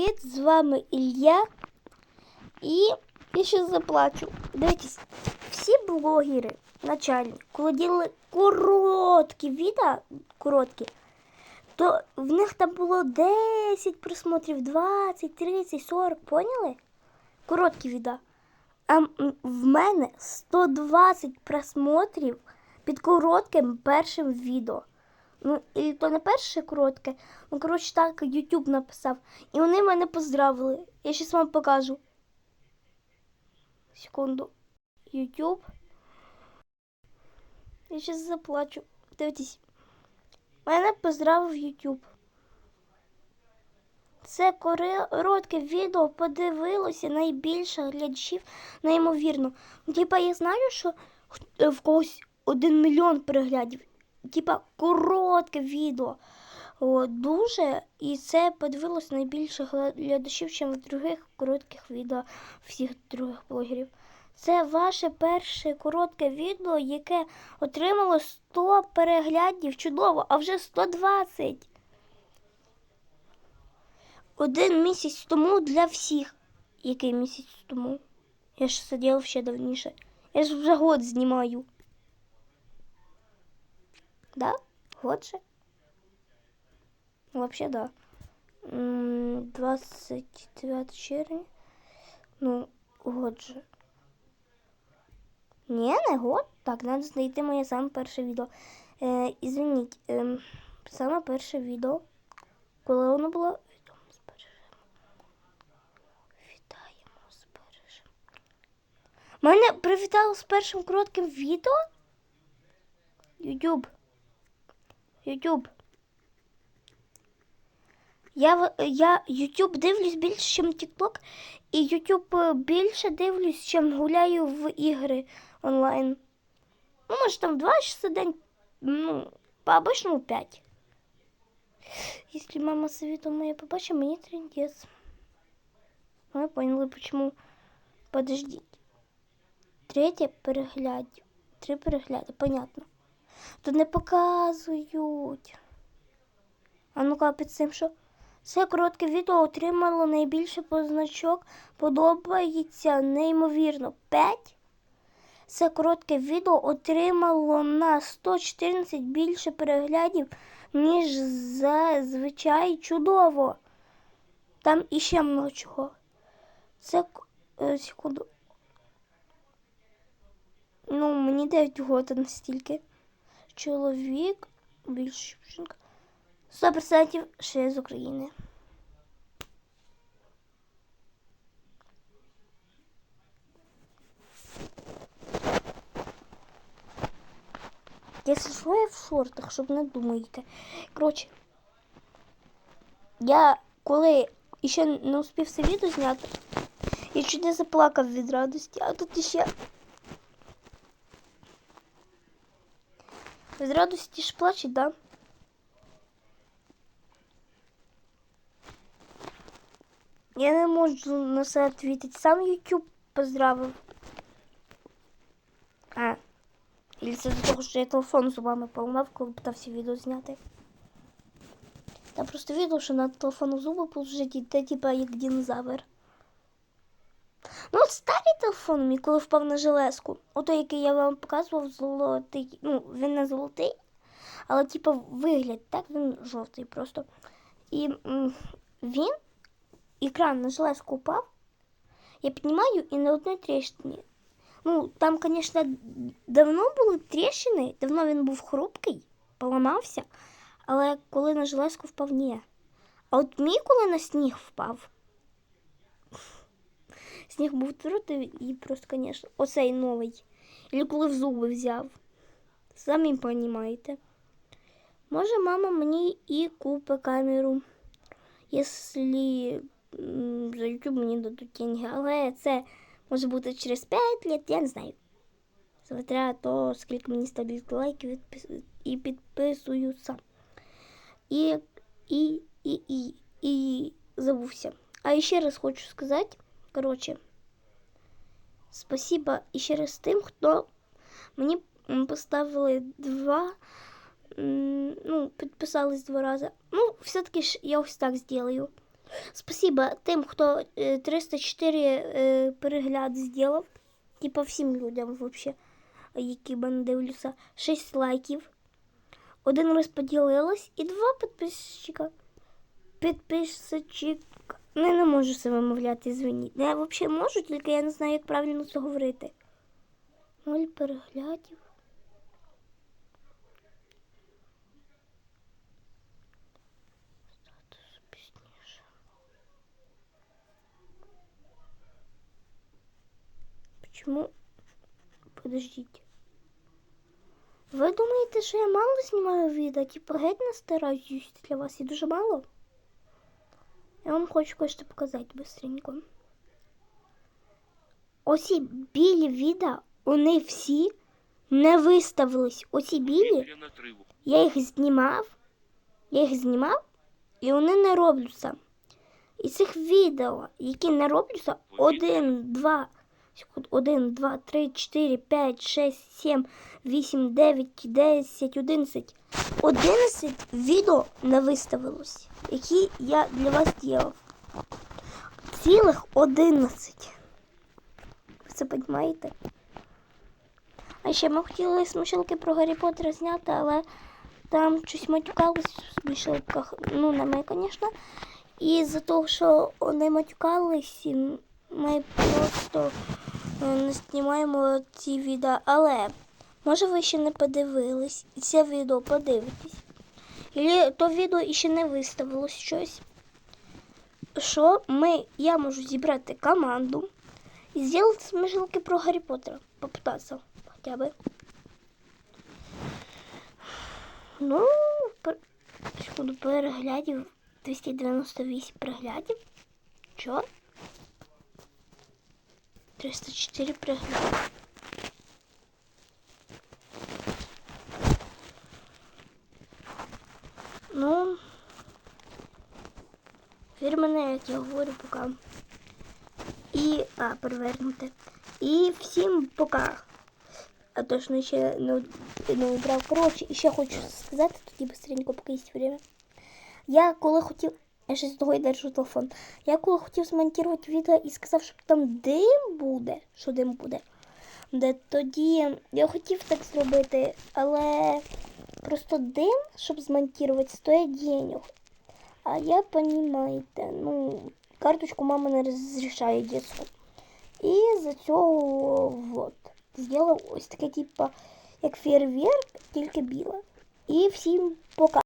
привіт! З вами Ілля. І я ще заплачу. Дивіться, всі блогери начальні, коли ділили короткі відео, короткі, то в них там було 10 просмотрів, 20, 30, 40, поняли? Короткі відео. А в мене 120 просмотрів під коротким першим відео. Ну, і то не перше коротке, ну, коротше, так YouTube написав. І вони мене поздравили. Я щас вам покажу. Секунду. YouTube. Я щас заплачу. Дивіться. Мене поздравив YouTube. Це коротке відео подивилося найбільше глядачів, неймовірно. Ну, Типа я знаю, що в когось один мільйон переглядів. Типа коротке відео. О, дуже. І це подивилося найбільше глядачів, ніж в других коротких відео всіх других блогерів. Це ваше перше коротке відео, яке отримало 100 переглядів. Чудово, а вже 120. Один місяць тому для всіх. Який місяць тому? Я ж сидів ще давніше. Я ж вже год знімаю. Да? Год же? Вообще да. М, 29 червня. Ну, год же. Ні, не год. Так, треба знайти моє саме перше відео. Е, ізвиніть, ем, саме перше відео. Коли воно було. Відомо збережемо. Вітаємо збережемо. Мене привітали з першим коротким відео? YouTube. YouTube. Я, я YouTube дивлюсь більше, ніж TikTok, і YouTube е, більше дивлюсь, ніж гуляю в ігри онлайн. Ну, може, там два часа в день, ну, по обычному 5. Если мама советует моя побачит, мне трендец. Вы поняли, почему. Подождите. Третє перегляд. Три перегляди, понятно. Тут не показують. А ну-ка під цим що? Це коротке відео отримало найбільше позначок. Подобається неймовірно. 5. Це коротке відео отримало на 114 більше переглядів, ніж зазвичай чудово. Там іще много чого. Це е, секунду. Ну, мені 9 років настільки. Чоловік більше жінка. 100% ще з України. Якщо що, я в шортах, щоб не думаєте. Коротше, я коли ще не успів це відео зняти, я чуть не заплакав від радості, а тут іще від радості ж плачуть, да? Я не можу на це відповідати. Сам YouTube поздравив. А. Или це до того, що я телефон зубами поламав, коли питався відео зняти. Та просто відео, що на телефону зуби положить, і те, типа, як динозавр. Ну, старий телефон мій, коли впав на железку. Ото, який я вам показував, золотий. Ну, він не золотий, але, типа, вигляд, так, він жовтий просто. І він, екран на железку упав, я піднімаю і на одній тріщині. Ну, там, звісно, давно були тріщини, давно він був хрупкий, поламався, але коли на железку впав, ні. А от мій, коли на сніг впав, сніг був твердий і просто, звісно, оцей новий. Или коли в зуби взяв. Самі розумієте. Може, мама мені і купить камеру, якщо за YouTube мені дадуть деньги, але це може бути через 5 лет, я не знаю. Смотря то, скільки мені ставлять лайків і підписуються. І, і, і, і, і забувся. А ще раз хочу сказати, коротше, спасибо ще раз тим, хто мені поставили два, ну, підписались два рази. Ну, все-таки ж я ось так зроблю. Спасибо тим, хто е, 304 е, перегляди зробив. Типа всім людям вообще, які мене дивляться. 6 лайків. Один раз поділилась і два підписчика. Підписчик. Ну, не можу це вимовляти, звініть. Я взагалі можу, тільки я не знаю, як правильно це говорити. Ноль переглядів. Статус пізніше. Почему? Подождите. Ви думаєте, що я мало знімаю відео? Типу геть не стараюсь для вас і дуже мало? Я вам хочу кое-що показати быстренько. Оці білі відео, вони всі не виставились. Оці білі, я їх знімав, я їх знімав, і вони не робляться. І цих відео, які не робляться, один, два, секунд, один, два, три, чотири, п'ять, шесть, сім, вісім, дев'ять, десять, одинадцять. Одинадцять відео не виставилось, які я для вас зробив. Цілих одинадцять. Ви це розумієте? А ще ми хотіли смішилки про Гаррі Поттера зняти, але там щось матюкались в смішилках. Ну, не ми, звісно. І за того, що вони матюкались, ми просто е, не знімаємо ці відео. Але може ви ще не подивились і це відео подивитесь. І то відео іще не виставилось щось. Що ми, я можу зібрати команду і зробити смішилки про Гаррі Поттера. Попитатися хоча б. Ну, пер... секунду, переглядів 298 переглядів. Чо? 304 перегляди. Ну, вір мене, як я говорю, пока. І, а, перевернути. І всім пока. А то ж ну, ще не, не убрав. Коротше, і ще хочу сказати, тоді быстренько, поки є время. Я коли хотів. Я ще з того держу телефон. Я коли хотів змонтувати відео і сказав, що там дим буде, що дим буде. Де тоді я хотів так зробити, але просто дым, чтобы смонтировать, стоит денег. А я, понімаєте, ну, карточку мама не разрешает детству. І за цього вот, Сделал ось таке, типа, як фейерверк, тільки біле. І всім пока.